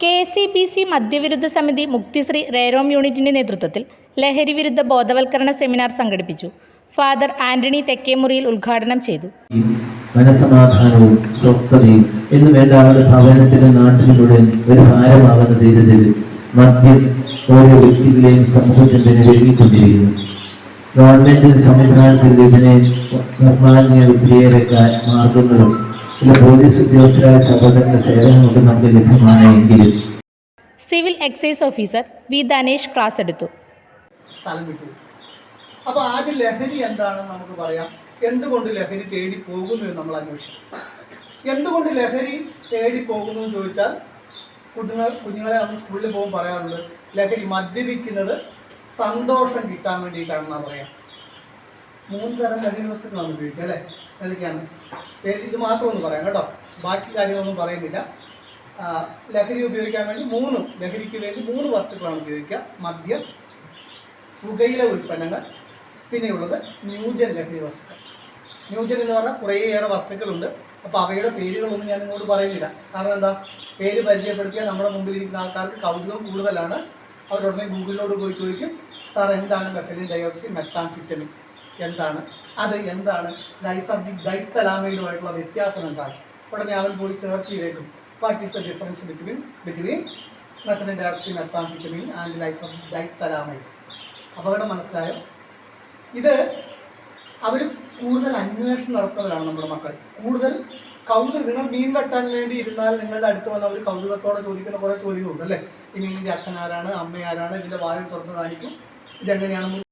K C B C മദ്യവിരുദ്ധ സമിതി മുക്തിശ്രീ റേരോം യൂണിറ്റിന്റെ നേതൃത്വത്തിൽ ലഹരി വിരുദ്ധ ബോധവൽക്കരണ സെമിനാർ സംഘടിപ്പിച്ചു. ഫാദർ ആന്റണി തെക്കേമുറിയിൽ ഉദ്ഘാടനം ചെയ്തു. മനസമാധാനവും ഓരോ വ്യക്തികളെയും സമൂഹത്തിന്റെ വിഴുങ്ങിക്കൊണ്ടിരിക്കുന്നു ഗവൺമെന്റ് സംവിധാനത്തിൽ ഇതിനെ നിർമ്മാണ ഒത്തിരിയേറെ മാർഗങ്ങളും ചില പോലീസ് ഉദ്യോഗസ്ഥരായ സഹോദരങ്ങളുടെ സേവനമൊക്കെ നമുക്ക് ലഭ്യമാണ് എങ്കിലും civil excise officer V Dhanesh class എടുത്തു. സ്ഥലം വിട്ടു. അപ്പോൾ ആദ്യ ലഹരി എന്താണെന്ന് നമുക്ക് പറയാം. എന്തുകൊണ്ട് ലഹരി തേടി പോകുന്നു എന്ന് നമ്മൾ അന്വേഷിക്കും. എന്തുകൊണ്ട് ലഹരി തേടി പോകുന്നു എന്ന് ചോദിച്ചാൽ കുഞ്ഞുങ്ങൾ കുഞ്ഞുങ്ങളെ നമ്മൾ സ്കൂളിൽ പോകുമ്പോൾ പറയാറുണ്ട് ലഹരി മദ്യപിക്കുന്നത് സന്തോഷം കിട്ടാൻ വേണ്ടിയിട്ടാണെന്നാണ് പറയാം. മൂന്ന് തരം ലഹരി വസ്തുക്കളാണ് ഉപയോഗിക്കുക അല്ലേ? ഏതൊക്കെയാണ് ഇത് മാത്രം ഒന്ന് പറയാം കേട്ടോ. ബാക്കി കാര്യങ്ങളൊന്നും പറയുന്നില്ല. ലഹരി ഉപയോഗിക്കാൻ വേണ്ടി മൂന്ന് ലഹരിക്ക് വേണ്ടി മൂന്ന് വസ്തുക്കളാണ് ഉപയോഗിക്കുക. മദ്യം പുകയില ഉൽപ്പന്നങ്ങൾ പിന്നെയുള്ളത് ന്യൂജൻ ലഹരി വസ്തുക്കൾ. ന്യൂജൻ എന്ന് പറഞ്ഞാൽ കുറേയേറെ വസ്തുക്കളുണ്ട്. അപ്പോൾ അവയുടെ പേരുകളൊന്നും ഞാൻ നിങ്ങളോട് പറയുന്നില്ല. കാരണം എന്താ? പേര് പരിചയപ്പെടുത്തിയാൽ നമ്മുടെ മുമ്പിൽ ഇരിക്കുന്ന ആൾക്കാർക്ക് കൗതുകം കൂടുതലാണ്. അവരുടനെ ഗൂഗിളിലോട് പോയി ചോദിക്കും സാർ എന്താണ് മെത്തലിൻ മെത്താൻ മെത്താംഫിറ്റമിൻ എന്താണ്? അത് എന്താണ്? ലൈസർജിക് ഡൈത്തലാമൈഡുമായിട്ടുള്ള വ്യത്യാസം എന്താണ്? ഉടനെ അവൻ പോയി സെർച്ച് ചെയ്തേക്കും. What is the difference between between methylenedioxymethamphetamine and lysergic diethylamide അപകടം മനസ്സിലായോ? ഇത് അവർ കൂടുതൽ അന്വേഷണം നടത്തുന്നവരാണ് നമ്മുടെ മക്കൾ. കൂടുതൽ കൗതുകം നിങ്ങൾ മീൻ വെട്ടാൻ വേണ്ടി ഇരുന്നാൽ നിങ്ങളുടെ അടുത്ത് വന്ന് അവർ കൗതുകത്തോടെ ചോദിക്കുന്ന കുറേ ചോദ്യങ്ങളുണ്ട് അല്ലേ? ഈ മീനിന്റെ അച്ഛൻ ആരാണ് അമ്മ ആരാണ് ഇതിന്റെ വായിൽ തുറന്ന് കാണിക്കും. ഇതെങ്ങനെയാണ്